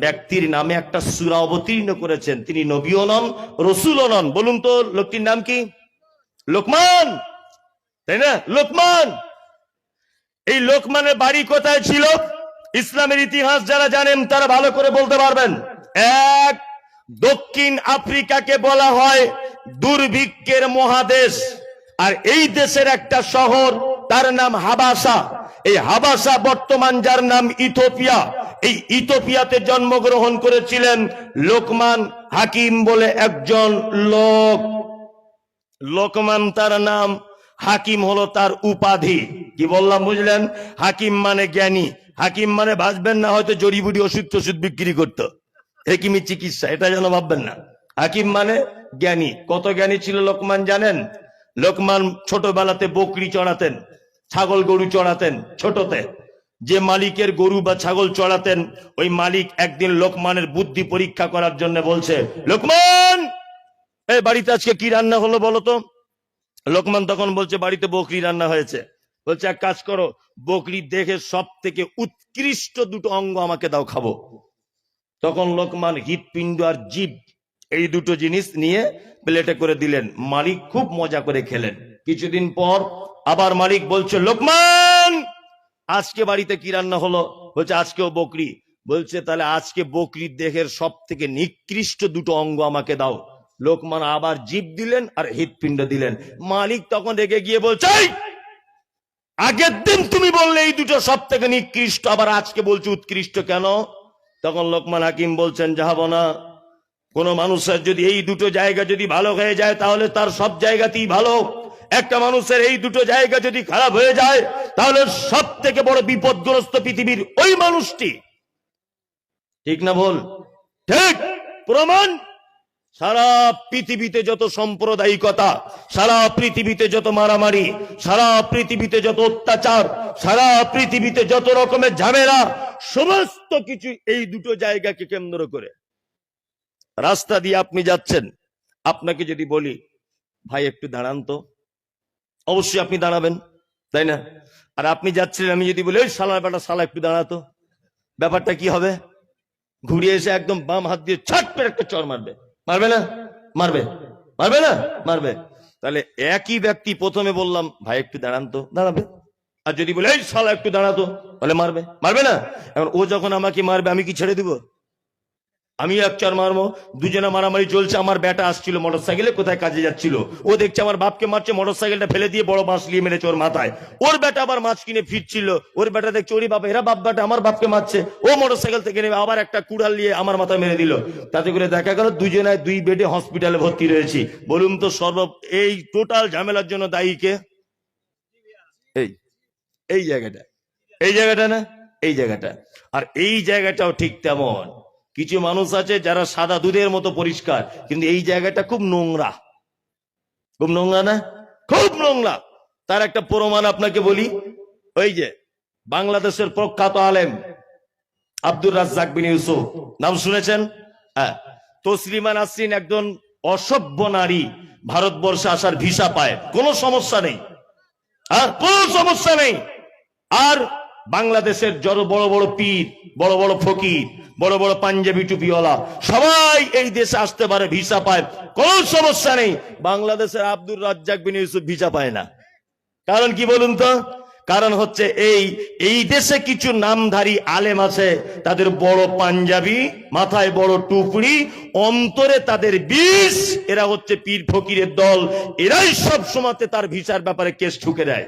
ব্যক্তির নামে একটা সুরা অবতীর্ণ করেছেন। তিনি নবীও নন, রসুলও নন। বলুন তো, লোকটির নাম কি? লোকমান! তাই না? লোকমান! এই লোকমানের বাড়ি কোথায় ছিল? ইসলামের ইতিহাস যারা জানেন, তারা ভালো করে বলতে পারবেন। এক, দক্ষিণ আফ্রিকাকে বলা হয় দুর্ভিক্ষের মহাদেশ। আর এই দেশের একটা শহর, তার নাম হাবাসা। এই হাবাসা বর্তমান যার নাম ইথোপিয়া এই ইথোপিয়াতে জন্মগ্রহণ করেছিলেন লোকমান হাকিম বলে একজন লোক। লোকমান তার নাম, হাকিম হলো তার উপাধি। কি বললাম বুঝলেন? হাকিম মানে জ্ঞানী। হাকিম মানে ভাসবেন না, হয়তো জড়িবুড়ি ওষুধ টষুধ বিক্রি করতো। হেকিমি চিকিৎসা এটা যেন ভাববেন না। হাকিম মানে জ্ঞানী। কত জ্ঞানী ছিল লোকমান জানেন? লোকমান ছোটবেলাতে বকরি চড়াতেন, ছাগল গরু চড়াতেন, ছোটতে। যে মালিকের গরু বা ছাগল চড়াতেন, ওই মালিক একদিন লোকমানের বুদ্ধি পরীক্ষা করার জন্য বলছে, লোকমান এই বাড়িতে আজকে কি রান্না হলো বলো তো? লোকমান তখন বলছে, বাড়িতে বকরি রান্না হয়েছে। বলছে, এক কাজ করো, বকরি দেখে সব থেকে উৎকৃষ্ট দুটো অঙ্গ আমাকে দাও, খাব। তখন লোকমান হৃৎপিণ্ড আর জীব এই দুটো জিনিস নিয়ে প্লেটে করে দিলেন। মালিক খুব মজা করে খেলেন। কিছুদিন পর আবার মালিক বলছে, লোকমান আজকে বাড়িতে কি রান্না হলো? বলছে, আজকেও বকরি। বলছে, তাহলে আজকে বকরির দেহের সব থেকে নিকৃষ্ট দুটো অঙ্গ আমাকে দাও। লোকমান আবার জীব দিলেন আর হৃৎপিণ্ড দিলেন। মালিক তখন রেগে গিয়ে বলছে আগের দিন তুমি বললে এই দুটো সব থেকে নিকৃষ্ট, আবার আজকে বলছো উৎকৃষ্ট কেন? তখন লোকমান হাকিম বলছেন যাহাব না কোন মানুষের যদি এই দুটো জায়গা যদি ভালো হয়ে যায়, তাহলে তার সব জায়গাতেই ভালো। একটা মানুষের এই দুটো জায়গা যদি খারাপ হয়ে যায় তাহলে সব থেকে বড় বিপদগ্রস্ত পৃথিবীর ওই মানুষটি। ঠিক না বল ঠিক। প্রমাণ? সারা পৃথিবীতে যত সাম্প্রদায়িকতা, সারা পৃথিবীতে যত মারামারি, সারা পৃথিবীতে যত অত্যাচার, সারা পৃথিবীতে যত রকমের ঝামেলা, সমস্ত কিছু এই দুটো জায়গাকে কেন্দ্র করে। রাস্তা দিয়ে আপনি যাচ্ছেন। আপনাকে যদি বলি, ভাই, একটু দাঁড়ান তো। অবশ্যই আপনি দাঁড়াবেন। তাই না? আর আপনি যাচ্ছিলেন, আমি যদি বলি ওই সালার বেটা সালা একটু দাঁড়াতো ব্যাপারটা কি হবে? ঘুরিয়ে এসে একদম বাম হাত দিয়ে ছাট করে একটা চর মারবে। মারবে না? মারবে। মারবে না? মারবে। তাহলে একই ব্যক্তি, প্রথমে বললাম, ভাই, একটু দাঁড়ান তো। দাঁড়াবে। আর যদি বলে, এই শালা, একটু দাঁড়াতো তাহলে মারবে। মারবে না? এখন ও যখন আমাকে মারবে, আমি কি ছেড়ে দিব? আমি এক চার মারবো দুজনে মারামারি চলছে আমার বেটা আসছিল মোটর সাইকেলে কোথায় কাজে যাচ্ছিল? ও দেখছে আমার বাপকে মারছে মোটর সাইকেলটা ফেলে দিয়ে বড় বাঁশ নিয়ে মেরেছে ওর মাথায়। ওর বেটা আবার মাছ কিনে ফিরছিল ওর বেটা দেখছে ওরি বাবা এরা বাপ বেটা আমার বাপকে মারছে। ও মোটর সাইকেল থেকে নেবে আবার একটা কুড়াল নিয়ে আমার মাথায় মেরে দিল। তাতে করে দেখা গেল দুজনায় দুই বেডে হসপিটালে ভর্তি রয়েছি। বলুন তো সর্ব এই টোটাল ঝামেলার জন্য দায়ী কে? এই। এই জায়গাটা। এই জায়গাটা না? এই জায়গাটা। আর এই জায়গাটাও ঠিক তেমন। কিছু মানুষ আছে যারা সাদা দুধের মতো পরিষ্কার, কিন্তু এই জায়গাটা খুব নোংরা। খুব নোংরা না? খুব নোংরা। তার একটা প্রমাণ আপনাকে বলি। ওই যে, বাংলাদেশের প্রখ্যাত আলেম আব্দুর রাজ্জাক বিন ইউসুফ। নাম শুনেছেন? হ্যাঁ। তসলিমা নাসরিন একজন অসভ্য নারী, ভারতবর্ষে আসার ভিসা পায়। কোনো সমস্যা নেই। হ্যাঁ কোনো সমস্যা নেই। আর বাংলাদেশের যত বড় বড় পীর, বড় বড় ফকির বড় বড় পাঞ্জাবি টুপিওয়ালা। সবাই এই দেশে আসতে পারে, ভিসা পায়। কোন সমস্যা নেই। বাংলাদেশের আব্দুর রাজ্জাক বিন ইউসুফ ভিসা পায় না। কারণ কি বলুন তো? কারণ হচ্ছে এই এই দেশে কিছু নামধারী আলেম আছে, তাদের বড় পাঞ্জাবি, মাথায় বড় টুপড়ি, অন্তরে তাদের বিষ, এরা হচ্ছে পীর ফকিরের দল। এরাই সব সময়তে তার ভিসার ব্যাপারে কেস ঠুকে দেয়।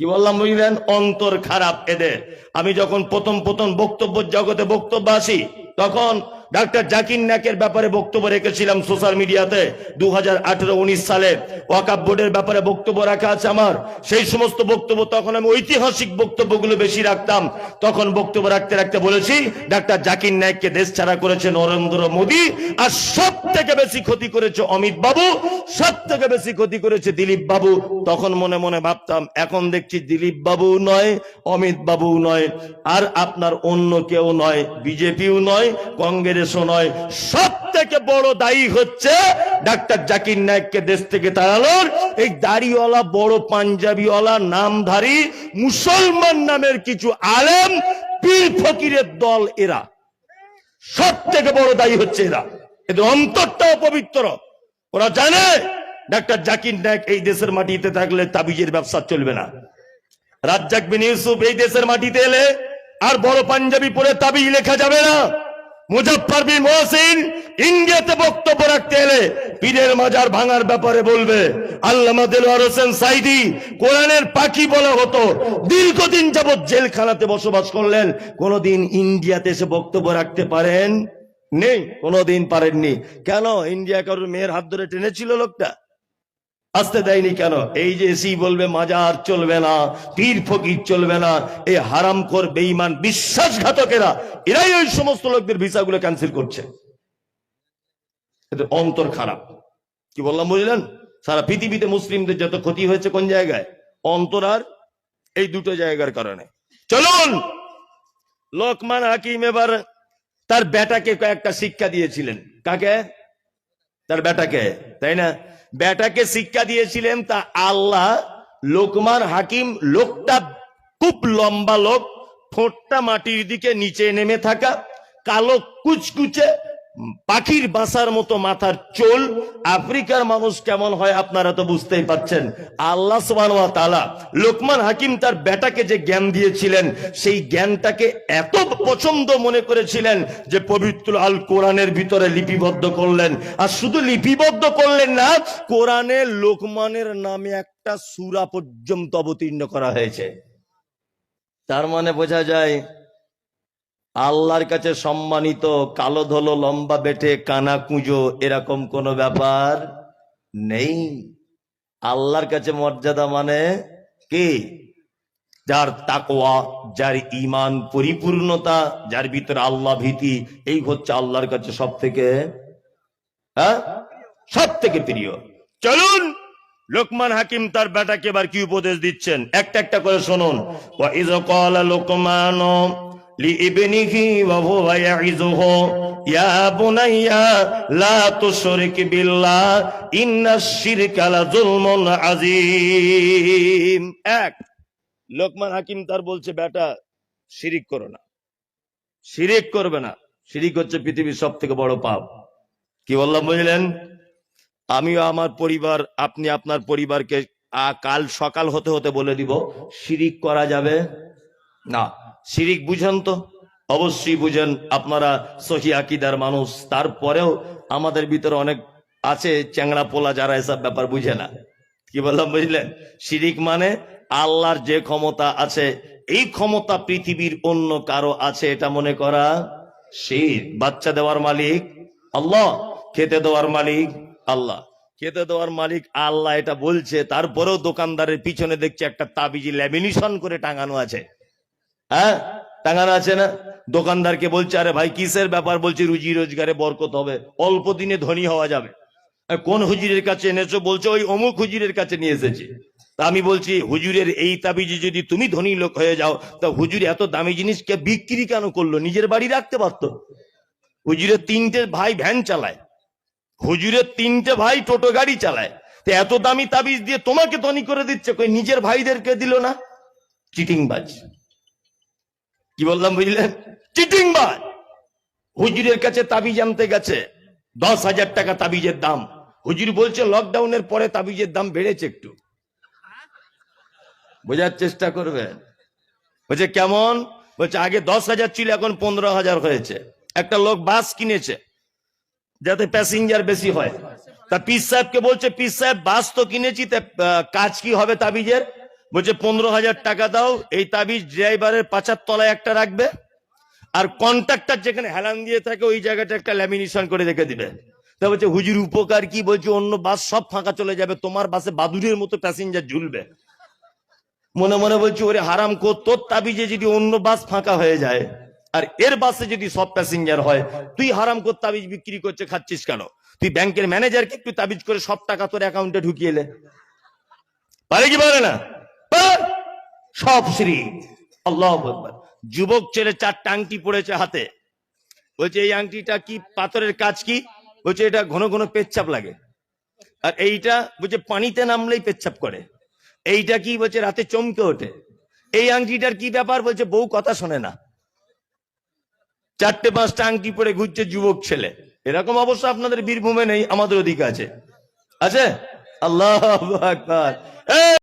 কি বললাম বুঝলেন? অন্তর খারাপ এদের। আমি যখন প্রথম প্রথম বক্তব্য জগতে বক্তব্য আসি তখন ডাক্তার জাকির নাকের ব্যাপারে বক্তব্য রেখেছিলাম সোশ্যাল মিডিয়াতে দু হাজার সালে। ওয়াকাব বোর্ডের ব্যাপারে বক্তব্য রাখা আছে আমার। সেই সমস্ত বক্তব্য তখন আমি ঐতিহাসিক বক্তব্যগুলো বেশি রাখতাম। তখন বক্তব্য রাখতে রাখতে বলেছি, ডাক্তার জাকির নায়ককে দেশ ছাড়া করেছে নরেন্দ্র মোদী, আর সব থেকে বেশি ক্ষতি করেছে অমিত বাবু সব থেকে বেশি ক্ষতি করেছে দিলীপ বাবু। তখন মনে মনে ভাবতাম, এখন দেখছি দিলীপ বাবু নয়, অমিত বাবু নয়, আর আপনার অন্য কেউ নয়, বিজেপিও নয় কংগ্রেসও নয় সব থেকে বড় দায়ী হচ্ছে ডাক্তার জাকির নায়ককে দেশ থেকে তাড়ানোর। এই দাড়িওয়ালা, বড় পাঞ্জাবিওয়ালা, নামধারী, মুসলমান নামের কিছু আলেম, পীর ফকিরের দল এরা। সব থেকে বড় দায়ী হচ্ছে এরা। এদের অন্তরটাও পবিত্র। ওরা জানে ডাক্তার জাকির নায়ক এই দেশের মাটিতে থাকলে তাবিজের ব্যবসা চলবে না। রাজ্জাক বিন ইউসুফ এই দেশের মাটিতে এলে আর বড় পাঞ্জাবি পরে তাবিজ লেখা যাবে না। মুজফফর বিন মহসিন ইন্ডিয়াতে বক্তব্য রাখতে এলে পীরের মাজার ভাঙার ব্যাপারে বলবে, আল্লামা দেলোয়ার হোসেন সাইদি কোরআনের পাখি বলা হতো, দীর্ঘদিন যাবৎ জেলখানাতে বসবাস করলেন, কোনদিন ইন্ডিয়াতে এসে বক্তব্য রাখতে পারেন নেই, কোনদিন পারেননি। কেন? ইন্ডিয়া কারোর মেয়ের হাত ধরে টেনেছিল লোকটা? আসতে দেয়নি কেন? এই যে এসি বলবে, মাজার চলবে না, পীর ফকির চলবে না এই হারামখোর, বেঈমান, বিশ্বাসঘাতকেরা, এরাই ওই সমস্ত লোকদের ভিসাগুলো ক্যান্সেল করছে। অন্তর খারাপ। কি বললাম, বুঝলেন? সারা পৃথিবীতে মুসলিমদের যত ক্ষতি হয়েছে কোন জায়গায়? অন্তর আর এই দুটো জায়গার কারণে। চলুন! লোকমান হাকিম এবার তার বেটাকে কয়েকটা শিক্ষা দিয়েছিলেন। কাকে? তার বেটাকে, তাই না? বেটাকে শিক্ষা দিয়েছিলেন তা আল্লাহ, লোকমার হাকিম, লোকটা খুব লম্বা লোক, ঠোঁটটা মাটির দিকে নিচে নেমে থাকা, কালো কুচকুচে পাখির বাসার মতো মাথার চোল, আফ্রিকার মানুষ কেমন হয় আপনারা তো বুঝতেই পাচ্ছেন আল্লাহ সুবহান ওয়া তাআলা লোকমান হাকিম তার বেটাকে যে জ্ঞান দিয়েছিলেন, সেই জ্ঞানটাকে এত পছন্দ মনে করেছিলেন যে পবিত্র আল কোরআনের ভিতরে লিপিবদ্ধ করলেন। আর শুধু লিপিবদ্ধ করলেন না, কোরআনে লোকমানের নামে একটা সুরা পর্যন্ত অবতীর্ণ করা হয়েছে। তার মানে বোঝা যায় আল্লাহর কাছে সম্মানিত কালো ধলো লম্বা বেটে কানা কুঁজো এরকম কোনো ব্যাপার নেই। আল্লাহর কাছে মর্যাদা মানে কি? যার তাকওয়া, যার ইমান পরিপূর্ণতা, যার ভিতরে আল্লাহ ভীতি, এই হচ্ছে আল্লাহর কাছে সব থেকে হ্যাঁ? সব থেকে প্রিয়। চলুন, লোকমান হাকিম তার বেটাকে এবার কি উপদেশ দিচ্ছেন? একটা একটা করে শুনুন। লোকমান لابنه وهو يعظه يا بني لا تشرك بالله إن الشرك لظلم عظيم এক লোকমান হাকিম তার বলছে বেটা শিরিক করো না শিরিক করবে না শিরিক হচ্ছে পৃথিবীর সব থেকে বড় পাপ কি বললাম বুঝলেন আমিও আমার পরিবার আপনি আপনার পরিবারকে আ, কাল সকাল হতে হতে বলে দিব শিরিক করা যাবে না শিরিক বুঝেন তো? অবশ্যই বুঝেন। আপনারা সহি আকিদার মানুষ। তারপরেও আমাদের ভিতরে অনেক আছে চ্যাংড়া পোলা যারা এসব ব্যাপার বুঝে না। কি বললাম, বুঝলেন? শিরিক মানে আল্লাহর যে ক্ষমতা আছে, এই ক্ষমতা পৃথিবীর অন্য কারও আছে এটা মনে করা শির। বাচ্চা দেওয়ার মালিক আল্লাহ, খেতে দেওয়ার মালিক আল্লাহ। খেতে দেওয়ার মালিক আল্লাহ এটা বলছে। তারপরেও দোকানদারের পিছনে দেখছে একটা তাবিজি ল্যামিনেশন করে টাঙানো আছে। হ্যাঁ? টাঙানো আছে না? দোকানদারকে বলছে, আরে ভাই, কিসের ব্যাপার? বলছে, রুজি রোজগারে বরকত হবে। অল্প দিনে ধনী হওয়া যাবে। কোন হুজুরের কাছে এনেছো? বলছে, ওই অমুক হুজুরের কাছে নিয়ে এসেছি। তা আমি বলছি, হুজুরের এই তাবিজে যদি তুমি ধনী লোক হয়ে যাও, তা হুজুর এত দামি জিনিসকে বিক্রি কেন করল? নিজের বাড়ি রাখতে পারতো? হুজুরের তিনটে ভাই ভ্যান চালায়। হুজুরের তিনটে ভাই টোটো গাড়ি চালায়। তো এত দামি তাবিজ দিয়ে তোমাকে ধনী করে দিচ্ছে? কই নিজের ভাইদেরকে দিল না? চিটিংবাজ। কি বললাম বুঝলেন চিটিংবাজ। হুজুরের কাছে তাবিজ আনতে গেছে। দশ হাজার টাকা তাবিজের দাম। হুজুর বলছে লকডাউনের পরে তাবিজের দাম বেড়েছে একটু। বোঝার চেষ্টা করবেন বলছে, কেমন? বলছে, আগে দশ হাজার ছিল, এখন পনেরো হাজার হয়েছে। একটা লোক বাস কিনেছে, যাতে প্যাসেঞ্জার বেশি হয়। তা পিস সাহেবকে বলছে পিস সাহেব, বাস তো কিনেছি, তা কাজ কি হবে তাবিজের? বলছে, পনেরো হাজার টাকা দাও, এই তাবিজ ড্রাইভারের পাচার তলায় একটা রাখবে আর কন্ট্রাক্টর যেখানে হেলান দিয়ে থাকে, ওই জায়গাটা একটা ল্যামিনেশন করে রেখে দিবে। তা বলছে, হুজুর, উপকার কি? বলছে, অন্য বাস সব ফাঁকা চলে যাবে, তোমার বাসে বাদুরের মতো প্যাসেঞ্জার ঝুলবে। মনে মনে বলছি, ওরে হারাম কর তোর তাবিজে যদি অন্য বাস ফাঁকা হয়ে যায় আর এর বাসে যদি সব প্যাসেঞ্জার হয়, তুই হারাম কর তাবিজ বিক্রি করছে, খাচ্ছিস কেন? তুই ব্যাংকের ম্যানেজারকে একটু তাবিজ করে সব টাকা তোর অ্যাকাউন্টে ঢুকিয়ে পারে কি পারে না? সব শ্রী আল্লাহ যুবক ছেলে চারটা আংটি পড়েছে হাতে। বলছে, এই আংটিটা কি পাথরের কাজ কি? বলছে, এটা ঘন ঘন পেচ্ছাপ লাগে। আর এইটা, বলছে, পানিতে নামলেই পেচ্ছাপ করে। এইটা কি, বলছে, রাতে চমকে ওঠে। এই আংটিটার কি ব্যাপার? বলছে, বউ কথা শোনে না। চারটে পাঁচটা আংটি পরে ঘুরছে যুবক ছেলে। এরকম অবস্থা আপনাদের বীরভূমে নেই, আমাদের ওদিকে আছে। আছে? আল্লাহ